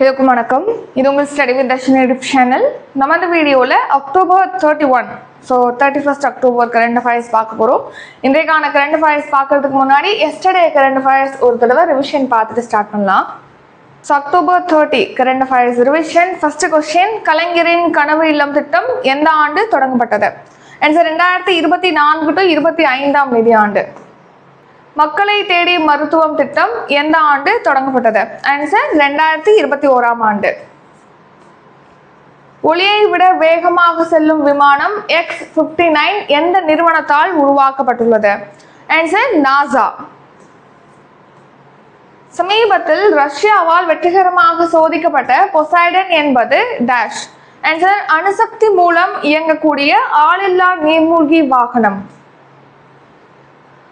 எல்லாருக்கும் வணக்கம். இது உங்கள் study with Darshan YouTube channel நம்ம அந்த வீடியோவில் October thirty one so thirty first October current affairs பார்க்க போகிறோம் இன்றைக்கான கரண்ட் அஃபேர்ஸ் பார்க்கறதுக்கு முன்னாடி எஸ்டர்டே கரண்ட் அஃபேர்ஸ் ஒரு தடவை ரிவிஷன் பார்த்துட்டு ஸ்டார்ட் பண்ணலாம். So October thirty current affairs revision first question கலைஞரின் கனவு இல்லம் திட்டம் எந்த ஆண்டு தொடங்கப்பட்டது? ஆன்சர் ரெண்டாயிரத்தி இருபத்தி நான்கு டு இருபத்தி ஐந்தாம் நிதியாண்டு மக்களை தேடி மருத்துவம் திட்டம் எந்த ஆண்டு தொடங்கப்பட்டது? ஆன்சர் ரெண்டாயிரத்தி இருபத்தி ஓராம் ஆண்டு. ஒளியை விட வேகமாக செல்லும் விமானம் எக்ஸ் பிப்டி நைன் எந்த நிறுவனத்தால் உருவாக்கப்பட்டுள்ளது? ஆன்சர் நாசா சமீபத்தில் ரஷ்யாவால் வெற்றிகரமாக சோதிக்கப்பட்ட பொசைடன் என்பது டேஷ் ஆன்சர் அணுசக்தி மூலம் இயங்கக்கூடிய ஆளில்லா நீர்மூழ்கி வாகனம்.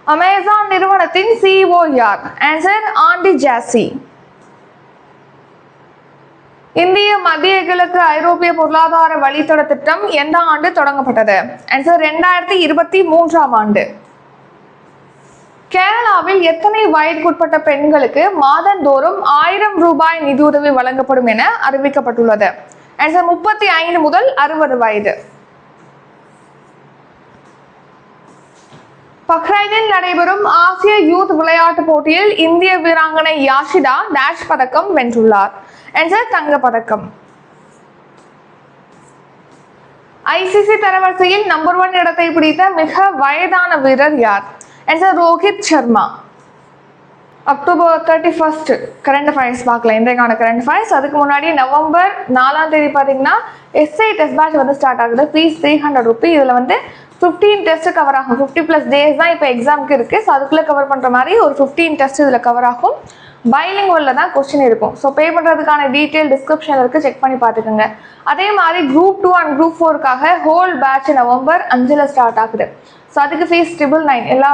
அமேசான் நிறுவனத்தின் சிஇஓ யார்? ஆன்சர் ஆண்டி ஜாசி இந்திய மத்திய கிழக்கு ஐரோப்பிய பொருளாதார வழித்தட திட்டம் எந்த ஆண்டு தொடங்கப்பட்டது? ஆன்சர் ரெண்டாயிரத்தி இருபத்தி மூன்றாம் ஆண்டு. கேரளாவில் எத்தனை வயதுக்குட்பட்ட பெண்களுக்கு மாதந்தோறும் ஆயிரம் ரூபாய் நிதியுதவி வழங்கப்படும் என அறிவிக்கப்பட்டுள்ளது? ஆன்சர் முப்பத்தி ஐந்து முதல் அறுபது வயது. பஹ்ரைனில் நடைபெறும் ஆசிய யூத் விளையாட்டுப் போட்டியில் இந்திய வீராங்கனை யாஷிதா டேஷ் பதக்கம் வென்றுள்ளார். என்ற தங்க பதக்கம் ஐசிசி தரவரிசையில் நம்பர் ஒன் இடத்தை பிடித்த மிக வயதான வீரர் யார்? என்ற Rohit Sharma. October thirty first current affairs பார்க்கலாம் இன்றைக்கான கரண்ட் அஃபேர்ஸ் அதுக்கு முன்னாடி நவம்பர் நாலாம் தேதி பார்த்தீங்கன்னா எஸ்ஐ டெஸ்ட் பேட்ச் வந்து ஸ்டார்ட் ஆகுது. ஃபீஸ் த்ரீ ஹண்ட்ரட் ருபி இதில் வந்து ஃபிஃப்டீன் டெஸ்ட் கவர் ஆகும். ஃபிஃப்டி ப்ளஸ் டேஸ் தான் இப்போ எக்ஸாமுக்கு இருக்குது ஸோ அதுக்குள்ளே கவர் பண்ணுற மாதிரி ஒரு ஃபிஃப்டீன் டெஸ்ட் இதில் கவர் ஆகும். பைலிங்குவலில் தான் கொஸ்டின் இருக்கும். ஸோ பே பண்ணுறதுக்கான டீட்டெயில் டிஸ்கிரிப்ஷனில் இருக்குது செக் பண்ணி பார்த்துக்கோங்க. அதே மாதிரி குரூப் டூ அண்ட் குரூப் ஃபோருக்காக ஹோல் பேட்ச் நவம்பர் அஞ்சில் ஸ்டார்ட் ஆகுது. ஸோ அதுக்கு ஃபீஸ் ட்ரிபிள் நைன் எல்லா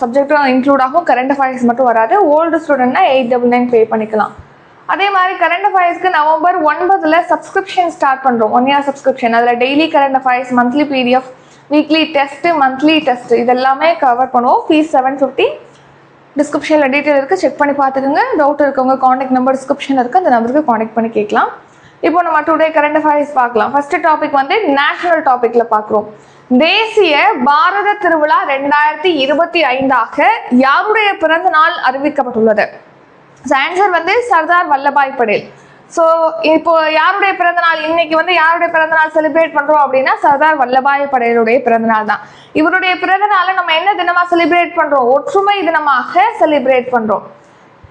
சப்ஜெக்ட்டும் இன்க்ளூட் ஆகும். கரண்ட் அஃபேர்ஸ் மட்டும் வராது. ஓல்டு ஸ்டூடெண்ட்னா எயிட் டபுள் நைன் பே பண்ணிக்கலாம். அதே மாதிரி கரண்ட் அஃபேர்ஸ்க்கு நவம்பர் ஒன்பதில் சப்ஸ்கிரிப்ஷன் ஸ்டார்ட் பண்ணுறோம் ஒன் இயர் சப்ஸ்கிரிப்ஷன் அதில் daily current affairs monthly PDF weekly test monthly test இதெல்லாமே கவர் பண்ணுவோம். ஃபீஸ் செவன் ஃபிஃப்டி டிஸ்கிரிப்ஷனில் டீட்டெயில் இருக்குது செக் பண்ணி பார்த்துக்கோங்க. டவுட் இருக்கவங்க காண்டாக்ட் நம்பர் டிஸ்கிரிப்ஷன் இருக்குது அந்த நம்பருக்கு காண்டாக்ட் பண்ணி கேட்கலாம். இப்போ நம்ம டுடே கரண்ட் அஃபேர்ஸ் பார்க்கலாம். ஃபர்ஸ்ட் டாபிக் வந்து நேஷனல் டாபிக்ல பார்க்குறோம். தேசிய பாரத திருவிழா ரெண்டாயிரத்தி இருபத்தி ஐந்தாக யாருடைய பிறந்த நாள் அறிவிக்கப்பட்டுள்ளது? ஆன்சர் வந்து சர்தார் வல்லபாய் படேல். ஸோ இப்போ யாருடைய பிறந்தநாள் இன்னைக்கு வந்து யாருடைய பிறந்தநாள் செலிப்ரேட் பண்றோம் அப்படின்னா சர்தார் வல்லபாய் படையலுடைய பிறந்தநாள் தான். இவருடைய பிறந்தநாளை நம்ம என்ன தினமா செலிப்ரேட் பண்றோம்? ஒற்றுமை தினமாக செலிப்ரேட் பண்றோம்.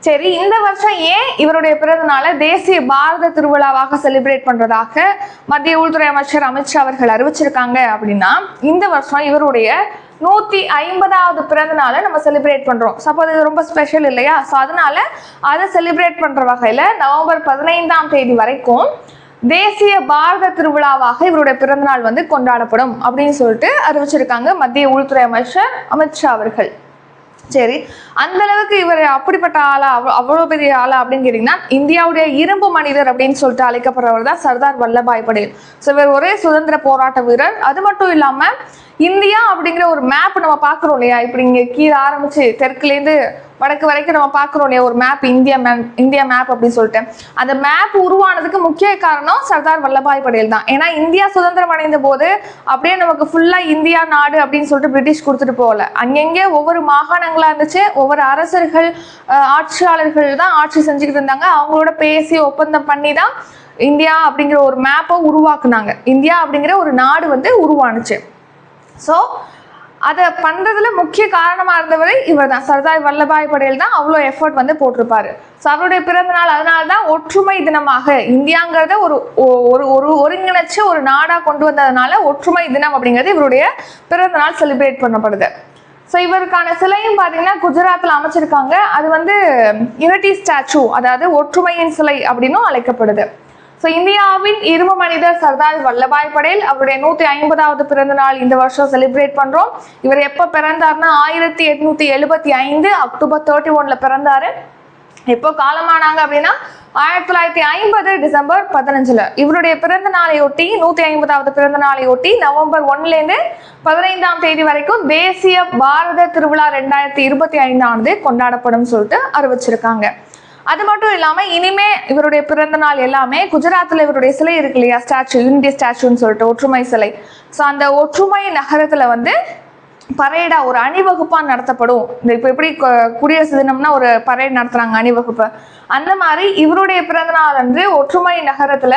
சரி இந்த வருஷம் ஏன் இவருடைய பிறந்தநாளை தேசிய பாரத திருவிழாவாக செலிப்ரேட் பண்றதாக மத்திய உள்துறை அமைச்சர் அமித்ஷா அவர்கள் அறிவிச்சிருக்காங்க அப்படின்னா இந்த வருஷம் இவருடைய நூற்றி ஐம்பதாவது பிறந்த நாளை நம்ம செலிப்ரேட் பண்ணுறோம் ஸோ அப்போ அது ரொம்ப ஸ்பெஷல் இல்லையா? ஸோ அதனால அதை செலிப்ரேட் பண்ணுற வகையில் நவம்பர் பதினைந்தாம் தேதி வரைக்கும் தேசிய பாரத திருவிழாவாக இவருடைய பிறந்தநாள் வந்து கொண்டாடப்படும் அப்படின்னு சொல்லிட்டு அறிவிச்சிருக்காங்க மத்திய உள்துறை அமைச்சர் அமித்ஷா அவர்கள். சரி அந்த அளவுக்கு இவர் அப்படிப்பட்ட ஆளா அவ்வளோ பெரிய ஆளா அப்படின்னு கேட்டிங்கன்னா இந்தியாவுடைய இரும்பு மனிதர் அப்படின்னு சொல்லிட்டு அழைக்கப்படுறவர் தான் சர்தார் வல்லபாய் படேல். ஸோ இவர் ஒரே சுதந்திர போராட்ட வீரர். அது மட்டும் இல்லாமல் இந்தியா அப்படிங்கிற ஒரு மேப் நம்ம பார்க்குறோம் இல்லையா? இப்படி இங்கே கீழே ஆரம்பிச்சு தெற்குலேருந்து வடக்கு வரைக்கும் நம்ம பார்க்குறோம் இல்லையா? ஒரு map India map India map அப்படின்னு சொல்லிட்டு. அந்த மேப் உருவானதுக்கு முக்கிய காரணம் சர்தார் வல்லபாய் படேல் தான். ஏன்னா இந்தியா சுதந்திரம் அடைந்த போது அப்படியே நமக்கு ஃபுல்லாக இந்தியா நாடு அப்படின்னு சொல்லிட்டு பிரிட்டிஷ் கொடுத்துட்டு போகல. அங்கங்கே ஒவ்வொரு மாகாணங்களா இருந்துச்சு ஒவ்வொரு அரசர்கள் ஆட்சியாளர்கள் தான் ஆட்சி செஞ்சுக்கிட்டு இருந்தாங்க. அவங்களோட பேசி ஒப்பந்தம் பண்ணி தான் இந்தியா அப்படிங்கிற ஒரு மேப்பை உருவாக்குனாங்க. இந்தியா அப்படிங்கிற ஒரு நாடு வந்து உருவானுச்சு. ஸோ அதை பண்ணுறதுல முக்கிய காரணமாக இருந்தவர் இவர் தான் சர்தார் வல்லபாய் படேல் தான் அவ்வளோ எஃபர்ட் வந்து போட்டிருப்பாரு. ஸோ அவருடைய பிறந்த நாள் அதனால தான் ஒற்றுமை தினமாக இந்தியாங்கிறத ஒரு ஒ- ஒரு ஒரு ஒருங்கிணைச்சு ஒரு நாடாக கொண்டு வந்ததுனால ஒற்றுமை தினம் அப்படிங்கிறது இவருடைய பிறந்த நாள் செலிப்ரேட் பண்ணப்படுது. ஸோ இவருக்கான சிலையும் பார்த்தீங்கன்னா குஜராத்தில் அமைச்சிருக்காங்க. அது வந்து யூனிட்டி ஸ்டாச்சு அதாவது ஒற்றுமையின் சிலை அப்படின்னும் அழைக்கப்படுது. ஸோ இந்தியாவின் இரும மனிதர் சர்தார் வல்லபாய் படேல் அவருடைய நூற்றி ஐம்பதாவது பிறந்த நாள் இந்த வருஷம் செலிப்ரேட் பண்ணுறோம் இவர் எப்போ பிறந்தார்னா ஆயிரத்தி எட்நூற்றி எழுபத்தி ஐந்து அக்டோபர் தேர்ட்டி ஒன்ல பிறந்தாரு. எப்போ காலமானாங்க அப்படின்னா ஆயிரத்தி தொள்ளாயிரத்தி ஐம்பது டிசம்பர் பதினஞ்சுல. இவருடைய பிறந்த நாளையொட்டி நூத்தி ஐம்பதாவது பிறந்த நாளையொட்டி நவம்பர் ஒன்னுலேருந்து பதினைந்தாம் தேதி வரைக்கும் தேசிய பாரத திருவிழா ரெண்டாயிரத்தி இருபத்தி ஐந்தானது கொண்டாடப்படும் சொல்லிட்டு அறிவிச்சிருக்காங்க. அது மட்டும் இல்லாம இனிமே இவருடைய பிறந்த நாள் எல்லாமே குஜராத்ல இவருடைய சிலை இருக்கு இல்லையா? ஸ்டாச்சு யூனிட்டி ஸ்டாச்சுன்னு சொல்லிட்டு ஒற்றுமை சிலை. ஸோ அந்த ஒற்றுமை நகரத்துல வந்து பரேடா ஒரு அணிவகுப்பா நடத்தப்படும். இந்த இப்போ எப்படி கு- குடியரசு தினம்னா ஒரு பரேட் நடத்துறாங்க அணிவகுப்பு. அந்த மாதிரி இவருடைய பிறந்த நாள் ஒற்றுமை நகரத்துல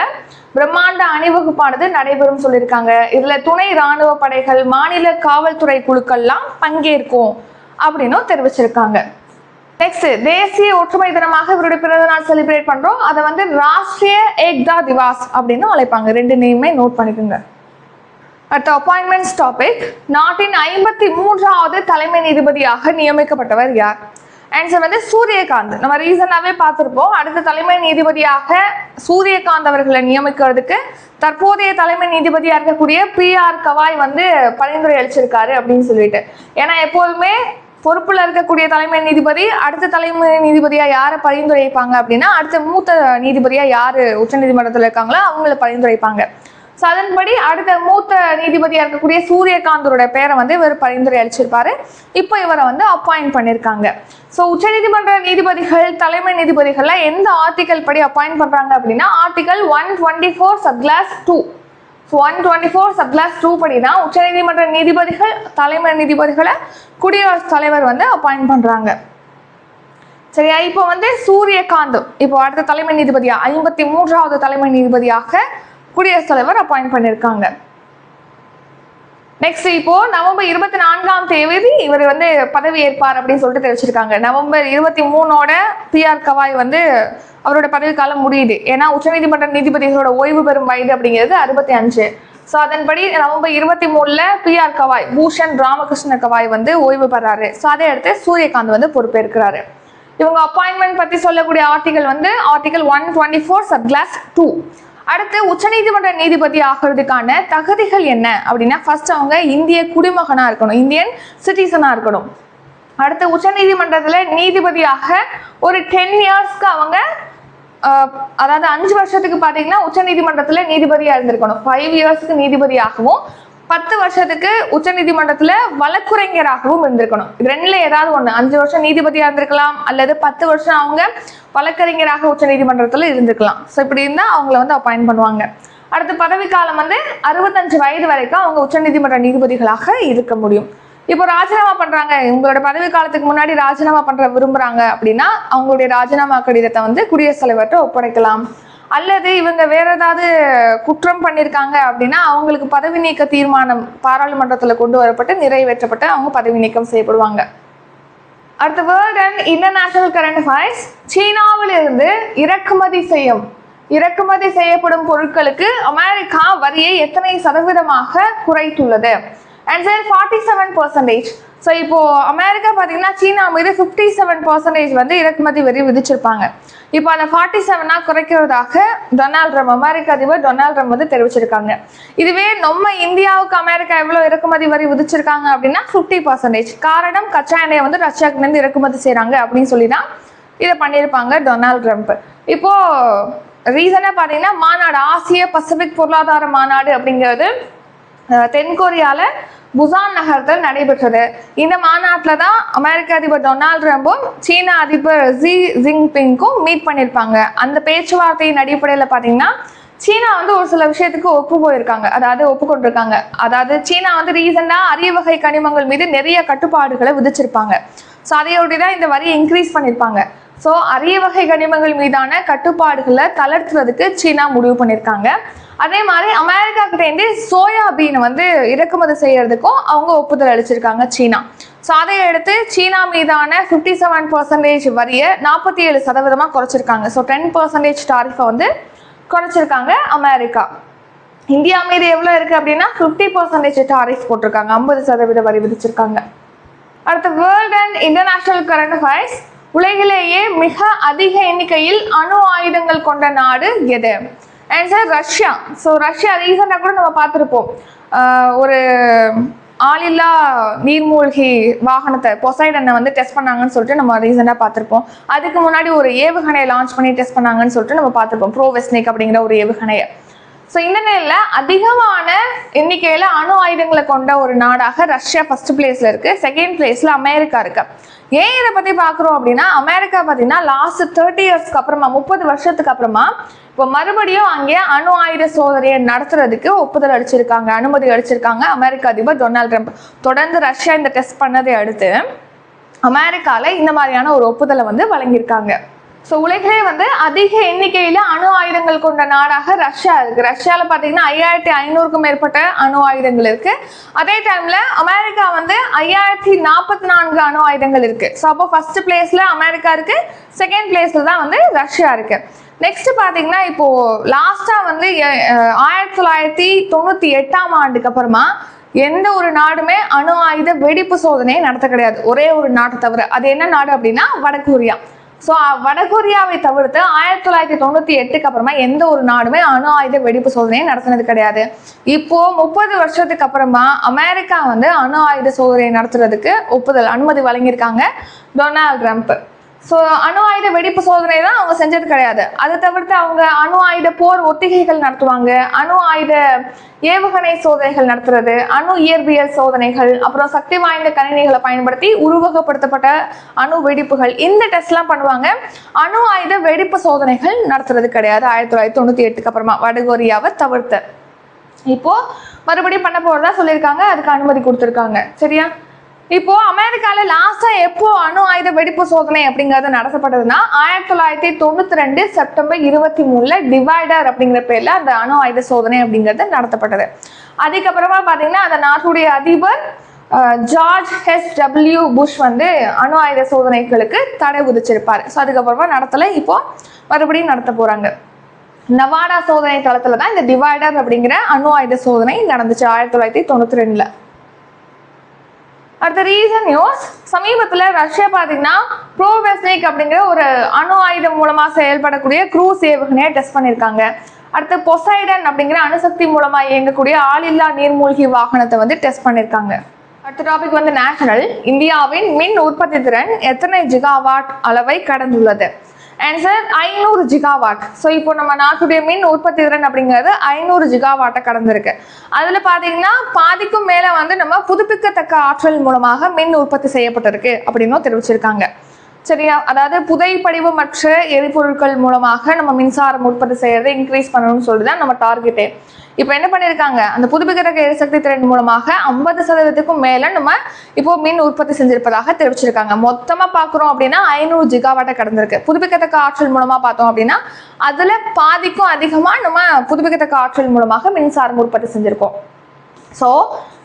பிரம்மாண்ட அணிவகுப்பானது நடைபெறும் சொல்லியிருக்காங்க. இதுல துணை இராணுவ படைகள் மாநில காவல்துறை குழுக்கள்லாம் பங்கேற்கும் அப்படின்னும் தெரிவிச்சிருக்காங்க. நெக்ஸ்ட் தேசிய ஒற்றுமை தினமாக இவருடைய பிறந்த நாள் செலிப்ரேட் பண்றோம். அதை வந்து ராஷ்டிரிய ஏக்தா திவாஸ் அப்படின்னு அழைப்பாங்க. ரெண்டு நேமே நோட் பண்ணிக்கோங்க. அடுத்த அப்பாயின்மெண்ட்ஸ் டாபிக் நாட்டின் ஐம்பத்தி மூன்றாவது தலைமை நீதிபதியாக நியமிக்கப்பட்டவர் யார்? ஆன்சர் வந்து சூரியகாந்த். நம்ம ரீசனாகவே பார்த்துருப்போம். அடுத்த தலைமை நீதிபதியாக சூரியகாந்த் அவர்களை நியமிக்கிறதுக்கு தற்போதைய தலைமை நீதிபதியாக இருக்கக்கூடிய பி ஆர் கவாய் வந்து பரிந்துரை அளிச்சிருக்காரு அப்படின்னு சொல்லிட்டு. ஏன்னா எப்போதுமே பொறுப்புல இருக்கக்கூடிய தலைமை நீதிபதி அடுத்த தலைமை நீதிபதியா யாரை பரிந்துரைப்பாங்க அப்படின்னா அடுத்த மூத்த நீதிபதியா யாரு உச்சநீதிமன்றத்தில் இருக்காங்களோ அவங்கள பரிந்துரைப்பாங்க. ஸோ அதன்படி அடுத்த மூத்த நீதிபதியா இருக்கக்கூடிய சூரியகாந்தரோட பேரை வந்து இவர் பரிந்துரை அளிச்சிருப்பாரு. இப்போ இவரை வந்து அப்பாயிண்ட் பண்ணியிருக்காங்க ஸோ உச்சநீதிமன்ற நீதிபதிகள் தலைமை நீதிபதிகள்லாம் எந்த ஆர்டிகல் படி அப்பாயிண்ட் பண்றாங்க அப்படின்னா article one twenty four subclause two one twenty four subclause two படி தான் உச்சநீதிமன்ற நீதிபதிகள் தலைமை நீதிபதிகளை குடியரசுத் தலைவர் வந்து அப்பாயிண்ட் பண்றாங்க. சரியா? இப்போ வந்து சூரியகாந்த் இப்போ அடுத்த தலைமை நீதிபதியா? ஐம்பத்தி மூன்றாவது தலைமை நீதிபதியாக குடியரசுத் தலைவர் அப்பாயிண்ட் பண்ணியிருக்காங்க நெக்ஸ்ட் இப்போ நவம்பர் இருபத்தி நான்காம் தேதி இவர் வந்து பதவி ஏற்பார் அப்படின்னு சொல்லிட்டு தெரிவிச்சிருக்காங்க. நவம்பர் இருபத்தி மூணோட பிஆர் கவாய் வந்து அவரோட பதவிக்காலம் முடியுது. ஏன்னா உச்சநீதிமன்ற நீதிபதிகளோட ஓய்வு பெறும் வயது அப்படிங்கிறது அறுபத்தி அஞ்சு. ஸோ அதன்படி நவம்பர் இருபத்தி மூணுல பிஆர் கவாய் பூஷன் ராமகிருஷ்ண கவாய் வந்து ஓய்வு பெறாரு. ஸோ அதை அடுத்து சூரியகாந்த் வந்து பொறுப்பேற்கிறாரு. இவங்க அப்பாயின்மெண்ட் பத்தி சொல்லக்கூடிய ஆர்டிகல் வந்து article one twenty four sub clause two அடுத்து உச்சநீதிமன்ற நீதிபதி ஆகிறதுக்கான தகுதிகள் என்ன அப்படின்னா ஃபர்ஸ்ட் அவங்க இந்திய குடிமகனா இருக்கணும் இந்தியன் சிட்டிசனா இருக்கணும். அடுத்து உச்சநீதிமன்றத்துல நீதிபதியாக ஒரு டென் இயர்ஸ்க்கு அவங்க அதாவது அஞ்சு வருஷத்துக்கு பார்த்தீங்கன்னா உச்சநீதிமன்றத்துல நீதிபதியா இருந்திருக்கணும். ஃபைவ் இயர்ஸ்க்கு நீதிபதியாகவும் பத்து வருஷத்துக்கு உச்சநீதிமன்றத்துல வழக்குரைஞராகவும் இருந்திருக்கணும். ரெண்டுல ஏதாவது ஒண்ணு. அஞ்சு வருஷம் நீதிபதியா இருந்திருக்கலாம் அல்லது பத்து வருஷம் அவங்க வழக்கறிஞராக உச்சநீதிமன்றத்துல இருந்திருக்கலாம். ஸோ இப்படி இருந்தா அவங்கள வந்து அப்பாயிண்ட் பண்ணுவாங்க. அடுத்து பதவிக்காலம் வந்து அறுபத்தஞ்சு வயது வரைக்கும் அவங்க உச்சநீதிமன்ற நீதிபதிகளாக இருக்க முடியும். இப்போ ராஜினாமா பண்றாங்க. உங்களோட பதவி காலத்துக்கு முன்னாடி ராஜினாமா பண்ற விரும்புறாங்க அப்படின்னா அவங்களுடைய ராஜினாமா கடிதத்தை வந்து குடியரசுத் தலைவர்கிட்ட ஒப்படைக்கலாம். அல்லது இவங்க வேற ஏதாவது குற்றம் பண்ணியிருக்காங்க அப்படின்னா அவங்களுக்கு பதவி நீக்க தீர்மானம் பாராளுமன்றத்தில் கொண்டு வரப்பட்டு நிறைவேற்றப்பட்டு அவங்க பதவி நீக்கம் செய்யப்படுவாங்க. அடுத்த world and international current affairs சீனாவிலிருந்து இறக்குமதி செய்யும். இறக்குமதி செய்யப்படும் பொருட்களுக்கு அமெரிக்கா வரியை எத்தனை சதவீதமாக குறைத்துள்ளது? Answer forty seven percentage so இப்போது அமெரிக்கா பார்த்தீங்கன்னா சீனா மீது ஃபிஃப்டி செவன் பர்சன்டேஜ் வந்து இறக்குமதி வரி விதிச்சிருப்பாங்க. இப்போ அந்த ஃபார்ட்டி செவனாக குறைக்கிறதாக டொனால்ட் ட்ரம்ப் அமெரிக்க அதிபர் டொனால்ட் ட்ரம்ப் வந்து தெரிவிச்சிருக்காங்க. இதுவே நம்ம இந்தியாவுக்கு அமெரிக்கா எவ்வளோ இறக்குமதி வரி விதிச்சிருக்காங்க அப்படின்னா ஃபிஃப்டி பர்சன்டேஜ் காரணம் கச்சா எண்ணெயை வந்து ரஷ்யாக்குலேருந்து இறக்குமதி செய்கிறாங்க அப்படின்னு சொல்லி தான் இதை பண்ணியிருப்பாங்க டொனால்ட் ட்ரம்ப். இப்போது ரீசனாக பார்த்தீங்கன்னா மாநாடு ஆசிய பசிபிக் பொருளாதார மாநாடு அப்படிங்கிறது தென்கொரியால புசான் நகரத்தில் நடைபெற்றது. இந்த மாநாட்டில் தான் அமெரிக்க அதிபர் டொனால்ட் ட்ரம்பும் சீன அதிபர் ஜி ஜின்பிங்கும் மீட் பண்ணியிருப்பாங்க. அந்த பேச்சுவார்த்தையின் அடிப்படையில் பார்த்தீங்கன்னா சீனா வந்து ஒரு சில விஷயத்துக்கு ஒப்பு போயிருக்காங்க. அதாவது ஒப்புக்கொண்டிருக்காங்க அதாவது சீனா வந்து ரீசெண்டாக அரிய வகை கனிமங்கள் மீது நிறைய கட்டுப்பாடுகளை விதிச்சிருப்பாங்க. ஸோ அதையொட்டி தான் இந்த வரியை இன்க்ரீஸ் பண்ணியிருப்பாங்க. ஸோ அரிய வகை கனிமங்கள் மீதான கட்டுப்பாடுகளை தளர்த்துறதுக்கு சீனா முடிவு பண்ணியிருக்காங்க. அதே மாதிரி அமெரிக்கா கிட்டேருந்து சோயாபீனை வந்து இறக்குமதி செய்யறதுக்கும் அவங்க ஒப்புதல் அளிச்சிருக்காங்க சீனா. ஸோ அதை அடுத்து சீனா மீதான ஃபிஃப்டி செவன் பர்சன்டேஜ் வரியை நாற்பத்தி ஏழு சதவீதமாக குறைச்சிருக்காங்க. ஸோ டென் பர்சன்டேஜ் டாரிஃபை வந்து குறைச்சிருக்காங்க அமெரிக்கா. இந்தியா மீது எவ்வளோ இருக்குது அப்படின்னா ஃபிஃப்டி பர்சன்டேஜ் டாரிஃப் போட்டிருக்காங்க. ஐம்பது சதவீத வரி விதிச்சிருக்காங்க. அடுத்து world and international current affairs உலகிலேயே மிக அதிக எண்ணிக்கையில் அணு ஆயுதங்கள் கொண்ட நாடு எது? ஆன்சர் ரஷ்யா ஸோ ரஷ்யா ரீசெண்டாக கூட நம்ம பார்த்துருப்போம். ஒரு ஆளில்லா நீர்மூழ்கி வாகனத்தை பொசைடனை வந்து டெஸ்ட் பண்ணாங்கன்னு சொல்லிட்டு நம்ம ரீசெண்டாக பார்த்துருப்போம். அதுக்கு முன்னாடி ஒரு ஏவுகணையை லான்ச் பண்ணி டெஸ்ட் பண்ணாங்கன்னு சொல்லிட்டு நம்ம பார்த்துருப்போம். ப்ரோவெஸ்னிக் அப்படிங்கிற ஒரு ஏவுகணையை. ஸோ இந்த நிலையில் அதிகமான எண்ணிக்கையில் அணு ஆயுதங்களை கொண்ட ஒரு நாடாக ரஷ்யா ஃபர்ஸ்ட் பிளேஸில் இருக்குது செகண்ட் பிளேஸில் அமெரிக்கா இருக்குது ஏன் இதை பற்றி பார்க்குறோம் அப்படின்னா அமெரிக்கா பார்த்தீங்கன்னா லாஸ்ட் தேர்ட்டி இயர்ஸ்க்கு அப்புறமா முப்பது வருஷத்துக்கு அப்புறமா இப்போ மறுபடியும் அங்கே அணு ஆயுத சோதனையை நடத்துறதுக்கு ஒப்புதல் அளிச்சிருக்காங்க அனுமதி அளிச்சிருக்காங்க அமெரிக்க அதிபர் டொனால்ட் ட்ரம்ப். தொடர்ந்து ரஷ்யா இந்த டெஸ்ட் பண்ணதை அடுத்து அமெரிக்காவில் இந்த மாதிரியான ஒரு ஒப்புதலை வந்து வழங்கியிருக்காங்க. ஸோ உலகிலே வந்து அதிக எண்ணிக்கையில் அணு ஆயுதங்கள் கொண்ட நாடாக ரஷ்யா இருக்கு. ரஷ்யாவில் பார்த்தீங்கன்னா ஐயாயிரத்தி ஐநூறுக்கும் மேற்பட்ட அணு ஆயுதங்கள் இருக்கு. அதே டைம்ல அமெரிக்கா வந்து ஐயாயிரத்தி நாற்பத்தி நான்கு அணு ஆயுதங்கள் இருக்கு. ஸோ அப்போ ஃபர்ஸ்ட் பிளேஸ்ல அமெரிக்கா இருக்கு. செகண்ட் பிளேஸ்ல தான் வந்து ரஷ்யா இருக்கு. நெக்ஸ்ட் பார்த்தீங்கன்னா இப்போ லாஸ்டா வந்து எ- ஆயிரத்தி தொள்ளாயிரத்தி தொண்ணூத்தி எட்டாம் ஆண்டுக்கு அப்புறமா எந்த ஒரு நாடுமே அணு ஆயுத வெடிப்பு சோதனையை நடத்த கிடையாது. ஒரே ஒரு நாட்டை தவிர. அது என்ன நாடு அப்படின்னா வடகொரியா. ஸோ வடகொரியாவை தவிர்த்து ஆயிரத்தி தொள்ளாயிரத்தி தொண்ணூற்றி எட்டுக்கு அப்புறமா எந்த ஒரு நாடுமே அணு ஆயுத வெடிப்பு சோதனையை நடத்தினது கிடையாது. இப்போ முப்பது வருஷத்துக்கு அப்புறமா அமெரிக்கா வந்து அணு ஆயுத சோதனையை நடத்துறதுக்கு ஒப்புதல் அனுமதி வழங்கியிருக்காங்க டொனால்ட் ட்ரம்ப். ஸோ அணு ஆயுத வெடிப்பு சோதனை தான் அவங்க செஞ்சது கிடையாது. அதை தவிர்த்து அவங்க அணு ஆயுத போர் ஒத்திகைகள் நடத்துவாங்க அணு ஆயுத ஏவுகணை சோதனைகள் நடத்துறது அணு இயற்பியல் சோதனைகள் அப்புறம் சக்தி வாய்ந்த கணினிகளை பயன்படுத்தி உருவகப்படுத்தப்பட்ட அணு வெடிப்புகள் இந்த டெஸ்ட்லாம் பண்ணுவாங்க. அணு ஆயுத வெடிப்பு சோதனைகள் நடத்துறது கிடையாது ஆயிரத்தி தொள்ளாயிரத்தி தொண்ணூற்றி எட்டுக்கு அப்புறமா வடகொரியாவை தவிர்த்து. இப்போ மறுபடியும் பண்ண போறதா சொல்லியிருக்காங்க அதுக்கு அனுமதி கொடுத்துருக்காங்க. சரியா? இப்போ அமெரிக்கால லாஸ்டா எப்போ அணு ஆயுத வெடிப்பு சோதனை அப்படிங்கிறது நடத்தப்பட்டதுன்னா ஆயிரத்தி தொள்ளாயிரத்தி தொண்ணூத்தி ரெண்டு செப்டம்பர் இருபத்தி மூணுல டிவைடர் அப்படிங்கிற பேர்ல அந்த அணு ஆயுத சோதனை அப்படிங்கிறது நடத்தப்பட்டது. அதுக்கப்புறமா பாத்தீங்கன்னா அந்த நாட்டுடைய அதிபர் ஜார்ஜ் ஹெச் டபிள்யூ புஷ் வந்து அணு ஆயுத சோதனைகளுக்கு தடை விதிச்சிருப்பாரு. ஸோ அதுக்கப்புறமா நடத்தல. இப்போ மறுபடியும் நடத்த போறாங்க. நவாடா சோதனை தளத்துல தான் இந்த டிவைடர் அப்படிங்கிற அணு ஆயுத சோதனை நடந்துச்சு ஆயிரத்தி தொள்ளாயிரத்தி தொண்ணூத்தி ரெண்டுல அடுத்த ரீசன் நியூஸ் சமீபத்தில் ரஷ்யா பார்த்தீங்கன்னா ப்ரோவெஸ்னிக் அப்படிங்கிற ஒரு அணு ஆயுதம் மூலமாக செயல்படக்கூடிய க்ரூஸ் ஏவுகணையை டெஸ்ட் பண்ணியிருக்காங்க அடுத்து பொசைடன் அப்படிங்கிற அணுசக்தி மூலமாக இயங்கக்கூடிய ஆளில்லா நீர்மூழ்கி வாகனத்தை வந்து டெஸ்ட் பண்ணியிருக்காங்க அடுத்த டாபிக் வந்து நேஷனல் இந்தியாவின் மின் உற்பத்தி திறன் எத்தனை ஜிகாவாட் அளவை கடந்துள்ளது? ஆன்சர் ஐநூறு ஜிகாவாட் ஸோ இப்போ நம்ம நாட்டுடைய மின் உற்பத்தி திறன் அப்படிங்கிறது ஐநூறு ஜிகாவாட்டை கடந்திருக்கு. அதில் பார்த்தீங்கன்னா பாதிக்கும் மேலே வந்து நம்ம புதுப்பிக்கத்தக்க ஆற்றல் மூலமாக மின் உற்பத்தி செய்யப்பட்டிருக்கு அப்படின்னும் தெரிவிச்சிருக்காங்க. சரியா? அதாவது புதை படிவமற்ற எரிபொருட்கள் மூலமாக நம்ம மின்சாரம் உற்பத்தி செய்யறதை இன்க்ரீஸ் பண்ணணும்னு சொல்லிட்டு தான் நம்ம டார்கெட்டே இப்போ என்ன பண்ணியிருக்காங்க அந்த புதுப்பிக்கத்தக்க எரிசக்தி திறன் மூலமாக ஐம்பது சதவீதத்துக்கும் மேலே நம்ம இப்போ மின் உற்பத்தி செஞ்சிருப்பதாக தெரிவிச்சிருக்காங்க. மொத்தமாக பார்க்குறோம் அப்படின்னா ஐநூறு ஜிகாவாட்டை கடந்திருக்கு. புதுப்பிக்கத்தக்க ஆற்றல் மூலமாக பார்த்தோம் அப்படின்னா அதில் பாதிக்கும் அதிகமாக நம்ம புதுப்பிக்கத்தக்க ஆற்றல் மூலமாக மின்சாரம் உற்பத்தி செஞ்சிருக்கோம். ஸோ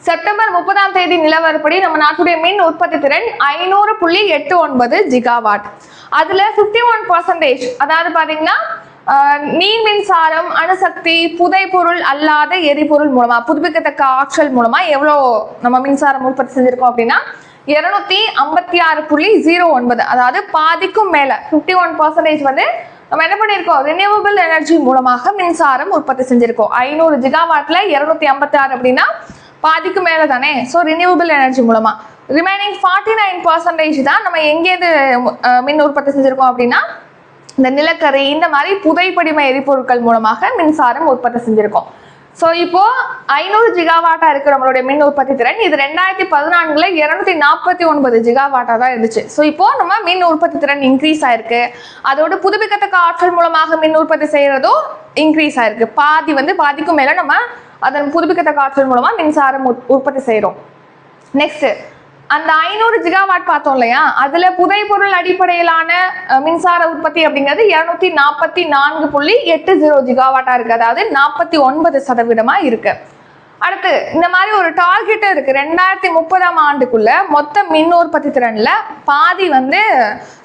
செப்டம்பர் முப்பதாம் தேதி நிலவரப்படி நம்ம நாட்டுடைய மின் உற்பத்தி திறன் ஐநூறு புள்ளி எட்டு ஒன்பது ஜிகாவாட் அதில் ஃபிஃப்டி ஒன் பர்சன்டேஜ் அதாவது பார்த்தீங்கன்னா நீர் மின்சாரம் அணுசக்தி புதைப்பொருள் அல்லாத எரிபொருள் மூலமா புதுப்பிக்கத்தக்க ஆற்றல் மூலமா எவ்வளோ நம்ம மின்சாரம் உற்பத்தி செஞ்சிருக்கோம் அப்படின்னா இருநூத்தி ஐம்பத்தி ஆறு புள்ளி ஜீரோ ஒன்பது. அதாவது பாதிக்கும் மேல ஃபிஃப்டி ஒன் பர்சன்டேஜ் வந்து நம்ம என்ன பண்ணியிருக்கோம்? ரினியூவபிள் எனர்ஜி மூலமாக மின்சாரம் உற்பத்தி செஞ்சிருக்கோம். ஐநூறு ஜிகாவாட்ல இருநூத்தி ஐம்பத்தி ஆறு அப்படின்னா பாதிக்கு மேலே தானே? ஸோ ரினியூவபிள் எனர்ஜி மூலமா. ரிமைனிங் ஃபார்ட்டி நைன் பர்சன்டேஜ் தான் நம்ம எங்கேருந்து மின் உற்பத்தி செஞ்சிருக்கோம் அப்படின்னா இந்த நிலக்கரி இந்த மாதிரி புதைப்படிம எரிபொருட்கள் மூலமாக மின்சாரம் உற்பத்தி செஞ்சிருக்கோம். ஸோ இப்போ ஐநூறு ஜிகாவாட்டா இருக்கு நம்மளுடைய மின் உற்பத்தி திறன் இது ரெண்டாயிரத்தி பதினான்குல இருநூத்தி நாற்பத்தி ஒன்பது ஜிகாவாட்டா தான் இருந்துச்சு. ஸோ இப்போ நம்ம மின் உற்பத்தி திறன் இன்க்ரீஸ் ஆயிருக்கு. அதோட புதுப்பிக்கத்தக்க ஆற்றல் மூலமாக மின் உற்பத்தி செய்யறதும் இன்க்ரீஸ் ஆயிருக்கு. பாதி வந்து பாதிக்கும் மேல நம்ம அதன் புதுப்பிக்கத்தக்க ஆற்றல் மூலமா மின்சாரம் உற்பத்தி செய்யறோம் நெக்ஸ்ட் அந்த ஐநூறு ஜிகாவாட் பார்த்தோம் இல்லையா? அதுல புதைப்பொருள் அடிப்படையிலான மின்சார உற்பத்தி அப்படிங்கிறது இருநூத்தி நாற்பத்தி நான்கு புள்ளி எட்டு ஜீரோ ஜிகாவாட்டா இருக்கு. அதாவது நாற்பத்தி ஒன்பது சதவீதமா இருக்கு. அடுத்து இந்த மாதிரி ஒரு டார்கெட் இருக்கு. ரெண்டாயிரத்தி முப்பதாம் ஆண்டுக்குள்ள மொத்த மின் உற்பத்தி திறன்ல பாதி வந்து